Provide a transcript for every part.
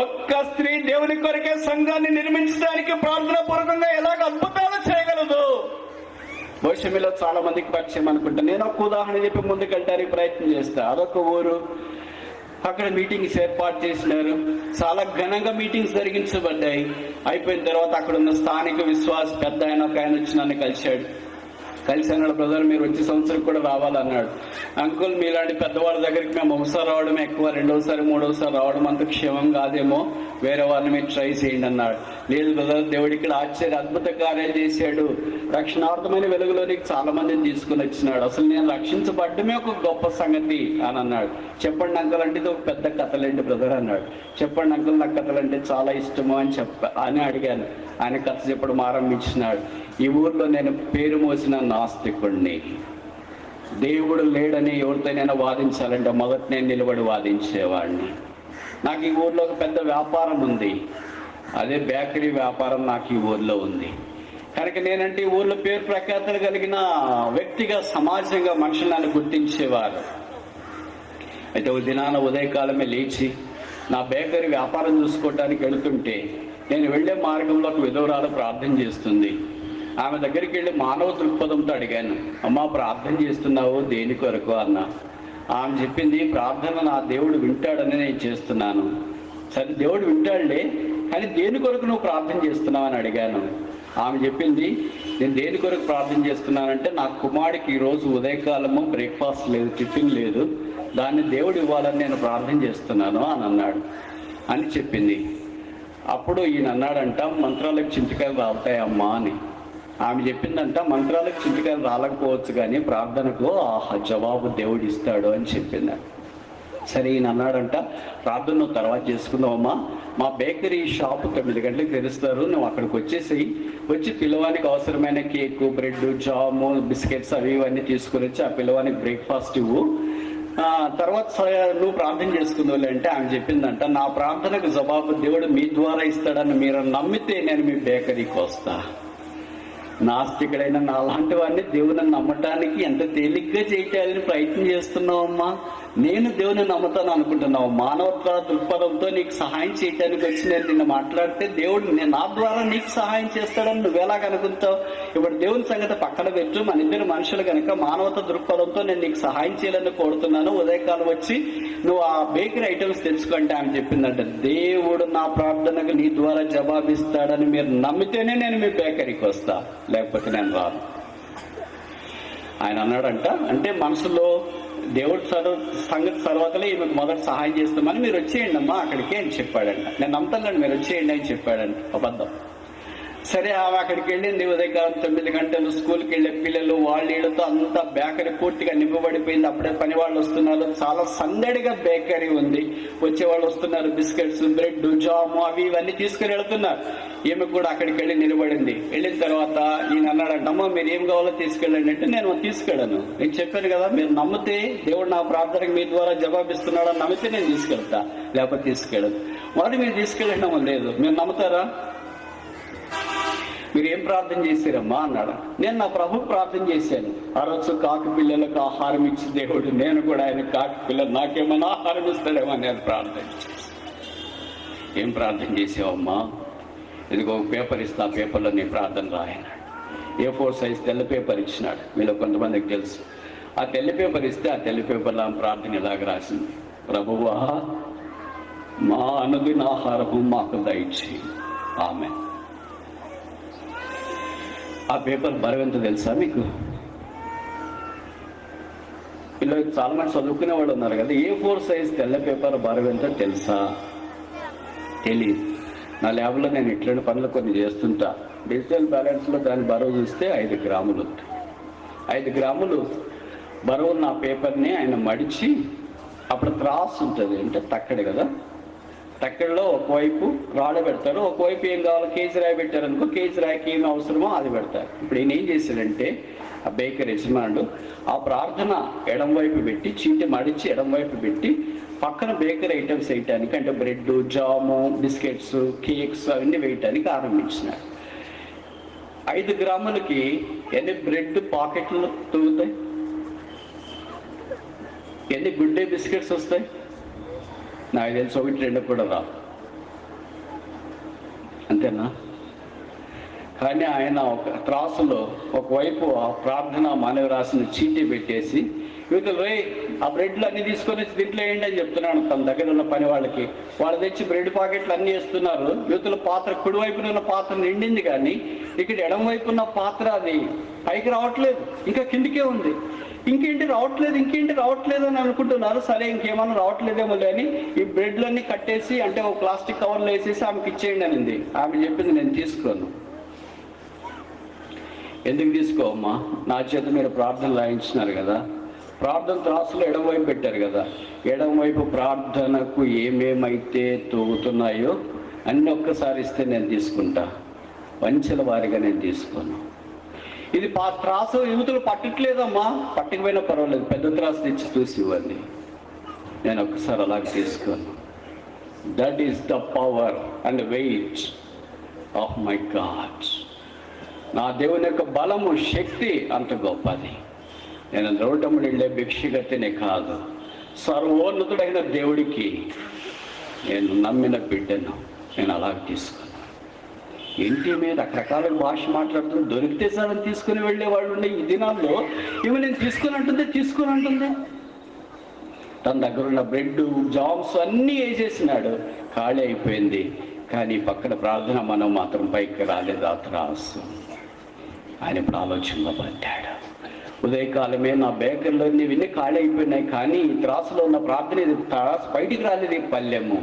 ఒక్క స్త్రీ దేవుని కొరకే సంఘాన్ని నిర్మించడానికి ప్రార్థన పూర్వకంగా ఎలాగ అద్భుతాలు చేయగలదు? బహుశా మీలో చాలా మందికి పరిచయం అనుకుంటా. నేను ఒక ఉదాహరణ చెప్పి ముందుకెళ్ళడానికి ప్రయత్నం చేస్తా. అదొక ఊరు. అక్కడ మీటింగ్స్ ఏర్పాటు చేసినారు. చాలా ఘనంగా మీటింగ్స్ జరిగించబడ్డాయి. అయిపోయిన తర్వాత అక్కడ ఉన్న స్థానిక విశ్వాస పెద్ద ఆయన ఒక ఆయన వచ్చి నన్ను కలిశాడు. కలిసి అన్నాడు బ్రదర్ మీరు వచ్చే సంవత్సరం కూడా రావాలన్నాడు. అంకుల్ మీలాంటి పెద్దవాళ్ళ దగ్గరికి మేము ఒకసారి రావడం ఎక్కువ రెండోసారి మూడోసారి రావడం అంత క్షేమం కాదేమో. వేరే వాళ్ళని మీరు ట్రై చేయండి అన్నాడు. లేదు బ్రదర్ దేవుడు ఇక్కడ ఆశ్చర్య అద్భుత కార్యాలు చేశాడు. రక్షణార్థమైన వెలుగులోనికి చాలా మందిని తీసుకుని వచ్చినాడు. అసలు నేను రక్షించబడ్డమే ఒక గొప్ప సంగతి అని అన్నాడు. చెప్పండి అంకుల్ అంటే ఇది ఒక పెద్ద కథలేంటి బ్రదర్ అన్నాడు. చెప్పండి అంకుల్ నాకు కథలంటే చాలా ఇష్టము అని చెప్ప అని అడిగాను. ఆయన కథ చెప్పడం ఆరంభించినాడు. ఈ ఊర్లో నేను పేరు మోసిన నాస్తికుడిని దేవుడు లేడని ఎవరితోనైనా వాదించాలంటే మొదట నేను నిలబడి వాదించేవాడిని. నాకు ఈ ఊర్లో ఒక పెద్ద వ్యాపారం ఉంది. అదే బేకరీ వ్యాపారం నాకు ఈ ఊర్లో ఉంది. కనుక నేనంటే ఈ ఊర్లో పేరు ప్రఖ్యాతలు కలిగిన వ్యక్తిగా సమాజంగా మనుషులు నన్ను గుర్తించేవారు. అయితే ఒక దినాన ఉదయకాలమే లేచి నా బేకరీ వ్యాపారం చూసుకోవడానికి వెళుతుంటే నేను వెళ్ళే మార్గంలో ఒక విధవరాలు ప్రార్థన చేస్తుంది. ఆమె దగ్గరికి వెళ్ళి మానవ దృక్పథంతో అడిగాను అమ్మా ప్రార్థన చేస్తున్నావు దేని కొరకు? అన్న. ఆమె చెప్పింది ప్రార్థన నా దేవుడు వింటాడని నేను చేస్తున్నాను. సరే దేవుడు వింటాడులే కానీ దేని కొరకు నువ్వు ప్రార్థన చేస్తున్నావు? అని అడిగాను. ఆమె చెప్పింది నేను దేని కొరకు ప్రార్థన చేస్తున్నానంటే నా కుమారుడికి ఈ రోజు ఉదయకాలము బ్రేక్ఫాస్ట్ లేదు టిఫిన్ లేదు దాన్ని దేవుడు ఇవ్వాలని నేను ప్రార్థన చేస్తున్నాను అని అన్నాడు. అని చెప్పింది. అప్పుడు ఈయన అన్నాడంట మంత్రాలకు చింతకాయలు రావుతాయమ్మా అని. ఆమె చెప్పిందంట మంత్రాలకు చింతకాయలు రాలకపోవచ్చు కానీ ప్రార్థనకు ఆహా జవాబు దేవుడు ఇస్తాడు అని చెప్పింది. సరే ఈయన అన్నాడంట ప్రార్థన నువ్వు తర్వాత చేసుకుందామమ్మా మా బేకరీ షాప్ తొమ్మిది గంటలకు తెరుస్తారు. నువ్వు అక్కడికి వచ్చేసి వచ్చి పిల్లవానికి అవసరమైన కేకు బ్రెడ్ జాము బిస్కెట్స్ అవి ఇవన్నీ తీసుకుని వచ్చి ఆ పిల్లవానికి బ్రేక్ఫాస్ట్ ఇవ్వు. తర్వాత సరే నువ్వు ప్రార్థన చేసుకుందావులే అంటే ఆమె చెప్పిందంట నా ప్రార్థనకు జవాబు దేవుడు మీ ద్వారా ఇస్తాడని మీరు నమ్మితే నేను మీ బేకరీకి వస్తా. నాస్తికుడైన నాలాంటి వాడిని దేవుని నమ్మటానికి ఎంత తేలిగ్గా చేయటాలని ప్రయత్నం చేస్తున్నావమ్మా? నేను దేవుని నమ్ముతాను అనుకుంటున్నావు. మానవత్వ దృక్పథంతో నీకు సహాయం చేయటానికి వచ్చి నేను నిన్ను మాట్లాడితే దేవుడు నేను నా ద్వారా నీకు సహాయం చేస్తాడని నువ్వెలాగ అనుకుంటావు? ఇప్పుడు దేవుని సంగతి పక్కన పెట్టు. మన ఇద్దరు మనుషులు కనుక మానవత దృక్పథంతో నేను నీకు సహాయం చేయాలని కోరుతున్నాను. ఉదయకాలం వచ్చి నువ్వు ఆ బేకరీ ఐటమ్స్ తెలుసుకుంటే ఆమె చెప్పిందంట దేవుడు నా ప్రార్థనకు నీ ద్వారా జవాబిస్తాడని మీరు నమ్మితేనే నేను మీ బేకరీకి వస్తా. లేకపోతే నేను రాను. ఆయన అన్నాడంట అంటే మనసులో దేవుడు సర్వ సంగతి తర్వాతలే ఈమెకు మొదట సహాయం చేస్తామని మీరు వచ్చేయండి అమ్మా అక్కడికి అని చెప్పాడంట. నేను నమ్ముతానండి మీరు వచ్చేయండి అని చెప్పాడంట. అబద్ధం. సరే ఆమె అక్కడికి వెళ్ళింది. ఉదయకాలం తొమ్మిది గంటలు స్కూల్కి వెళ్ళే పిల్లలు వాళ్ళు వీళ్ళతో అంతా బేకరీ పూర్తిగా నింపబడిపోయింది. అప్పుడే పని వాళ్ళు వస్తున్నారు. చాలా సందడిగా బేకరీ ఉంది. వచ్చే వాళ్ళు వస్తున్నారు. బిస్కెట్స్ బ్రెడ్ జాము అవి ఇవన్నీ తీసుకుని వెళ్తున్నారు. ఈమె కూడా అక్కడికి వెళ్ళి నిలబడింది. వెళ్ళిన తర్వాత ఈయన అన్నాడంట అమ్మ మీరు ఏం కావాలో తీసుకెళ్ళండి అంటే నేను తీసుకెళ్ళాను. నేను చెప్పాను కదా మీరు నమ్మితే దేవుడు నా ప్రార్థనకు మీ ద్వారా జవాబిస్తున్నాడని నమ్మితే నేను తీసుకెళ్తా. లేకపోతే తీసుకెళ్ళదు మరి మీరు తీసుకెళ్ళడం లేదు. మీరు నమ్ముతారా? మీరు ఏం ప్రార్థన చేశారమ్మా అన్నాడు. నేను నా ప్రభు ప్రార్థన చేశాను. ఆ రోజు కాకి పిల్లలకు ఆహారం ఇచ్చి దేవుడు నేను కూడా ఆయన కాకి పిల్లలు నాకేమైనా ఆహారం ఇస్తాడేమో నేను ప్రార్థన. ఏం ప్రార్థన చేసావమ్మా? ఇదిగో పేపర్ ఇస్తా పేపర్లో నీ ప్రార్థన రాయనాడు ఏ ఫోర్ సైజ్ తెల్ల పేపర్ ఇచ్చినాడు. మీలో కొంతమందికి తెలుసు. ఆ తెల్ల పేపర్ ఇస్తే ఆ తెల్ల పేపర్లో ఆమె ప్రార్థన ఇలాగ రాసింది? ప్రభువా మా అనుదిన ఆహారము మాకు దయచేయి. ఆమె ఆ పేపర్ బరువెంత తెలుసా మీకు? ఇలా చాలా మంది చదువుకునే వాళ్ళు ఉన్నారు కదా ఏ ఫోర్ సైజ్ తెల్ల పేపర్ బరువెంత తెలుసా? తెలియదు నా ల్యాబ్లో నేను ఇట్లాంటి పనులు కొన్ని చేస్తుంటా. డిజిటల్ బ్యాలెన్స్లో దాని బరువు చూస్తే ఐదు గ్రాములు ఉంది. ఐదు గ్రాములు బరువు నా పేపర్ని ఆయన మడిచి అప్పుడు త్రాస్ ఉంటుంది అంటే తక్కడు కదా? తక్కడిలో ఒకవైపు రాళ్ళు పెడతారు ఒకవైపు ఏం కావాలో? కేజీ రాయి పెట్టారు అనుకో కేజీ రాయికి ఏం అవసరమో అది పెడతారు. ఇప్పుడు ఈయన ఏం చేశాడంటే ఆ బేకర్ యజమానుడు ఆ ప్రార్థన ఎడం వైపు పెట్టి చీటి మడిచి ఎడం వైపు పెట్టి పక్కన బేకరీ ఐటమ్స్ వేయటానికి అంటే బ్రెడ్ జాము బిస్కెట్స్ కేక్స్ అవన్నీ వేయటానికి ఆరంభించినాడు. ఐదు గ్రాములకి ఎన్ని బ్రెడ్ పాకెట్లు తూగుతాయి ఎన్ని గుడ్డే బిస్కెట్స్ వస్తాయి? నాకు తెలిసి ఒకటి రెండు కూడా రా. అంతేనా? కానీ ఆయన ఒక త్రాసులో ఒకవైపు ఆ ప్రార్థన మానవ రాసిన చీటీ పెట్టేసి వీళ్ళు రే ఆ బ్రెడ్లు అన్ని తీసుకొని దీంట్లో వేయండి అని చెప్తున్నాను తన దగ్గర ఉన్న పని వాళ్ళకి. వాళ్ళు తెచ్చి బ్రెడ్ పాకెట్లు అన్ని వేస్తున్నారు. యువతల పాత్ర కుడి వైపున ఉన్న పాత్ర నిండింది కానీ ఇక్కడ ఎడం వైపు ఉన్న పాత్ర అది పైకి రావట్లేదు. ఇంకా కిందికే ఉంది. ఇంకేంటి రావట్లేదు ఇంకేంటి రావట్లేదు అని అనుకుంటున్నారు. సరే ఇంకేమన్నా రావట్లేదేమో అని ఈ బ్రెడ్లన్నీ కట్టేసి అంటే ఒక ప్లాస్టిక్ కవర్లో వేసేసి ఆమెకి ఇచ్చేయండి అనింది. ఆమె చెప్పింది నేను తీసుకోను. ఎందుకు తీసుకోమ్మా నా చేత మీరు ప్రార్థన లాయించినారు కదా. ప్రార్థన త్రాసులో ఎడమవైపు పెట్టారు కదా. ఎడమవైపు ప్రార్థనకు ఏమేమైతే తోగుతున్నాయో అన్నీ ఒక్కసారి ఇస్తే నేను తీసుకుంటా. వంచల వారిగా నేను తీసుకోను. ఇది త్రాసు యువతులు పట్టట్లేదమ్మా పట్టకపోయినా పర్వాలేదు. పెద్ద త్రాసు తెచ్చి చూసి ఇవ్వండి. నేను ఒక్కసారి అలాగ తీసుకోను that is the power and weight of my God నా దేవుని యొక్క బలము శక్తి అంత గొప్పది. నేను రోడ్డముడు వెళ్ళే భిక్షగతినే కాదు. సర్వోన్నతుడైన దేవుడికి నేను నమ్మిన బిడ్డను నేను అలా తీసుకున్నాను ఇంటి మీద రకరకాల భాష మాట్లాడుతూ దొరికితే సార్ తీసుకుని వెళ్ళే వాళ్ళు ఉండే ఈ దినాల్లో ఇవి నేను తీసుకుని అంటుంది తీసుకుని అంటుంది. తన దగ్గర ఉన్న బ్రెడ్ జామ్స్ అన్నీ వేసేసినాడు. ఖాళీ అయిపోయింది. కానీ పక్కన ప్రార్థన మనం మాత్రం పైకి రాలేదు ఆ త్రాసు. ఆయన ఇప్పుడు ఆలోచనలో పడ్డాడు. ఉదయకాలమే నా బేకర్లో ఇవన్నీ ఖాళీ అయిపోయినాయి. కానీ ఈ త్రాసులో ఉన్న ప్రార్థన ఇది త్రాసు బయటికి రాలేదు ఈ పల్లెము.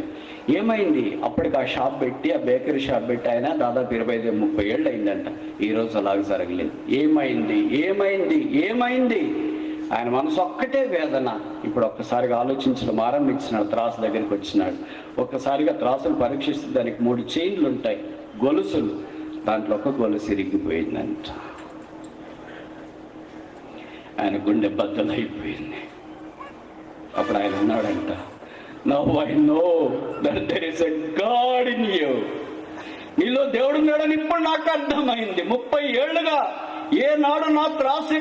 ఏమైంది? అప్పటికి ఆ షాప్ పెట్టి ఆ బేకరీ షాప్ పెట్టి ఆయన దాదాపు ఇరవై ఐదు ముప్పై ఏళ్ళు అయిందంట ఈ రోజు అలాగ జరగలేదు. ఏమైంది? ఏమైంది? ఏమైంది? ఆయన మనసు ఒక్కటే వేదన. ఇప్పుడు ఒక్కసారిగా ఆలోచించడం ఆరంభించినాడు త్రాసు దగ్గరికి వచ్చినాడు. ఒక్కసారిగా త్రాసును పరీక్షిస్తే దానికి మూడు చైన్లు ఉంటాయి గొలుసులు. దాంట్లో ఒక గొలుసు ఇరిగిపోయిందంట. ఆయన గుండె బద్దలైపోయింది. అప్పుడు ఆయన ఉన్నాడంట now I know that there is a God in you నీలో దేవుడు ఉన్నాడని ఇప్పుడు నాకు అర్థమైంది. ముప్పై ఏళ్ళుగా ఏనాడు నా త్రాసు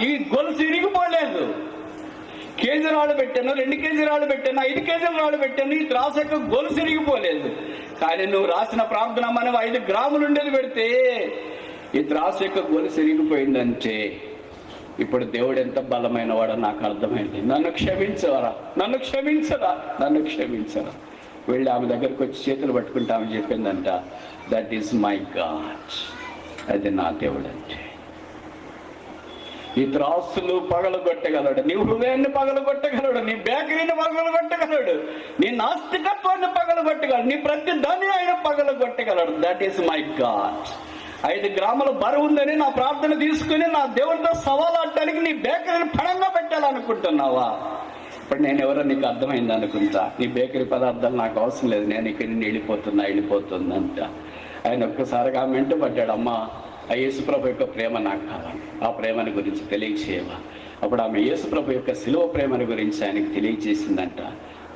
ఈ గొలుసు ఇరిగిపోలేదు. కేజీ రాళ్ళు పెట్టాను రెండు కేజీ రాళ్ళు పెట్టాను ఐదు కేజీల రాళ్ళు పెట్టాను ఈ త్రాసు గొలుసు ఇరిగిపోలేదు. కానీ నువ్వు రాసిన ప్రార్థన మనం ఐదు గ్రాములు ఉండేది పెడితే ఈ త్రాసక్క గొలుసు ఇరిగిపోయిందంటే ఇప్పుడు దేవుడు ఎంత బలమైన వాడో నాకు అర్థమైంది. నన్ను క్షమించవరా? నన్ను క్షమించరా? నన్ను క్షమించరా? వెళ్ళి ఆమె దగ్గరకు వచ్చి చేతులు పట్టుకుంటే ఆమె చెప్పిందంట దట్ ఈస్ మై గాడ్ అది నా దేవుడు అంటే నీ త్రాసులు పగలగొట్టగలడు నీ హృదయాన్ని పగలగొట్టగలడు నీ బేకరీని పగలగొట్టగలడు నీ నాస్తికత్వాన్ని పగలగొట్టగలడు నీ ప్రతి దాన్ని ఆయన పగలగొట్టగలడు. దట్ ఈస్ మై గాడ్ ఐదు గ్రాముల బరువు ఉందని నా ప్రార్థన తీసుకుని నా దేవుడితో సవాలాడటానికి నీ బేకరీని పణంగా పెట్టాలనుకుంటున్నావా? ఇప్పుడు నేను ఎవరో నీకు అర్థమైంది అనుకుంటా. నీ బేకరీ పదార్థాలు నాకు అవసరం లేదు. నేను ఇక్కడి నుండి వెళ్ళిపోతున్నా వెళ్ళిపోతుంది అంట. ఆయన ఒక్కసారిగా ఆమె పడ్డాడు అమ్మ ఆ యేసుప్రభు యొక్క ప్రేమ నాకు కావాలి. ఆ ప్రేమని గురించి తెలియచేయవా? అప్పుడు ఆమె యేసుప్రభు యొక్క శిలువ ప్రేమని గురించి ఆయనకు తెలియజేసిందంట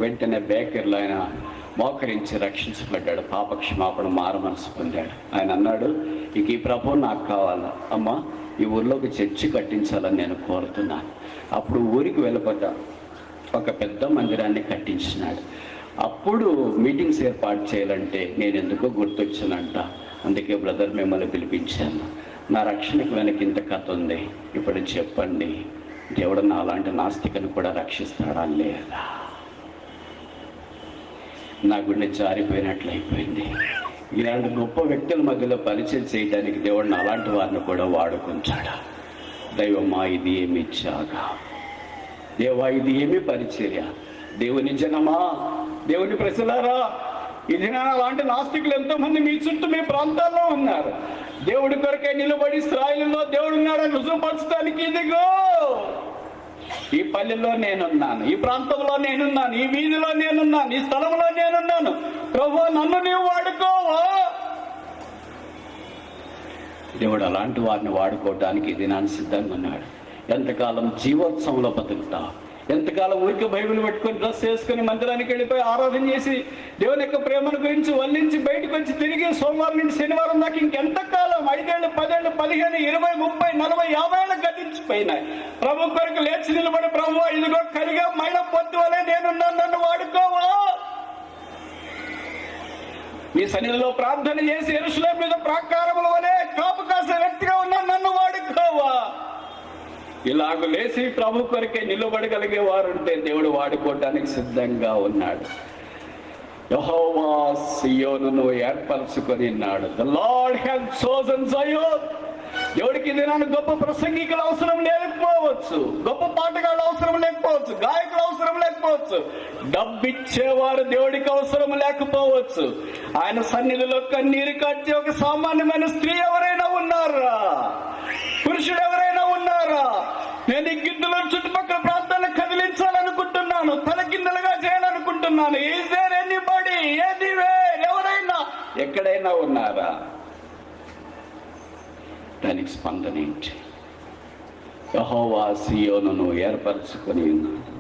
వెంటనే బేకరీలో ఆయన మోకరించి రక్షించబడ్డాడు. పాప క్షమాపణ మారు మనసు పొందాడు. ఆయన అన్నాడు ఇక ఈ ప్రభు నాకు కావాలా? అమ్మా ఈ ఊర్లోకి చర్చి కట్టించాలని నేను కోరుతున్నాను. అప్పుడు ఊరికి వెళ్ళబడ్డా ఒక పెద్ద మందిరాన్ని కట్టించినాడు. అప్పుడు మీటింగ్స్ ఏర్పాటు చేయాలంటే నేను ఎందుకో గుర్తొచ్చానంట. అందుకే బ్రదర్ మిమ్మల్ని పిలిపించాను. నా రక్షణకు వెనక ఇంత కథ ఉంది. ఇప్పుడు చెప్పండి దేవుడు నా అలాంటి నాస్తికను కూడా రక్షిస్తాడా లేదా? నా గుండె జారిపోయినట్లు అయిపోయింది. ఇలాంటి గొప్ప వ్యక్తుల మధ్యలో పరిచయం చేయడానికి దేవుడిని అలాంటి వారిని కూడా వాడుకుంటాడా? దైవమా ఇది ఏమి చాగా దేవా ఇది ఏమి పరిచర్య? దేవుని జనమా? దేవుని ప్రజలారా ఈ దినాన అలాంటి నాస్తికులు ఎంతో మంది మీ చుట్టూ మీ ప్రాంతాల్లో ఉన్నారు. దేవుడి కొరకే నిలబడి స్థాయిలో దేవుడు ఉన్నాడని రుజువుపరచడానికి ఇదిగో! ఈ పల్లెల్లో నేనున్నాను ఈ ప్రాంతంలో నేనున్నాను ఈ వీధిలో నేనున్నాను ఈ స్థలంలో నేనున్నాను. ప్రభు నన్ను నీవు వాడుకోవా? దేవుడు అలాంటి వారిని వాడుకోవడానికి ఇది సిద్ధంగా ఉన్నాడు. ఎంతకాలం జీవోత్సవంలో బతుకుతావు? ఎంతకాలం ఊరికి బైబిల్ పెట్టుకొని డ్రెస్ వేసుకొని మందిరానికి వెళ్ళిపోయి ఆరాధన చేసి దేవుని యొక్క ప్రేమను గురించి వల్లించి బయటకు వచ్చి తిరిగి సోమవారం నుంచి శనివారం దాకా ఇంకెంతకాలం? ఐదేళ్ళు పదేళ్ళు పదిహేను ఇరవై ముప్పై నలభై యాభై ఏళ్ళు గతించిపోయినాయి. ప్రభు కొరకు లేచి నిలబడి ప్రభు ఇదిగో కలిగా మైల పొద్దు వలే నేను నన్ను వాడుకోవా? నీ సన్నిధిలో ప్రార్థన చేసి ఎరుసలేం మీద ప్రాకారముల వలె కాపు కాసే వ్యక్తిగా ఉన్న నన్ను ఇలాగ లేచి ప్రభు కొరకే నిలబడగలిగే వారు ఉంటే దేవుడు వాడుకోవటానికి సిద్ధంగా ఉన్నాడు. యెహోవా సియోనును ఏర్పరచుకొని ఉన్నాడు. The Lord have chosen Zion దేవుడికి దినాన్ని గొప్ప ప్రసంగికులు అవసరం లేకపోవచ్చు. గొప్ప పాటగాళ్ళు అవసరం లేకపోవచ్చు. గాయకులు అవసరం లేకపోవచ్చు. డబ్బిచ్చేవారు దేవుడికి అవసరం లేకపోవచ్చు. ఆయన సన్నిధిలో కన్నీరు కట్టి ఒక సామాన్యమైన స్త్రీ ఎవరైనా ఉన్నారా? చేయాలనుకుంటున్నాను ఈజ్ దేర్ ఎనీబడి ఎనీవేర్ ఎవరైనా ఎక్కడైనా ఉన్నారా? దానికి స్పందన ఏంటి? యహోవా సియోనును ఏర్పరచుకొని ఉన్నాను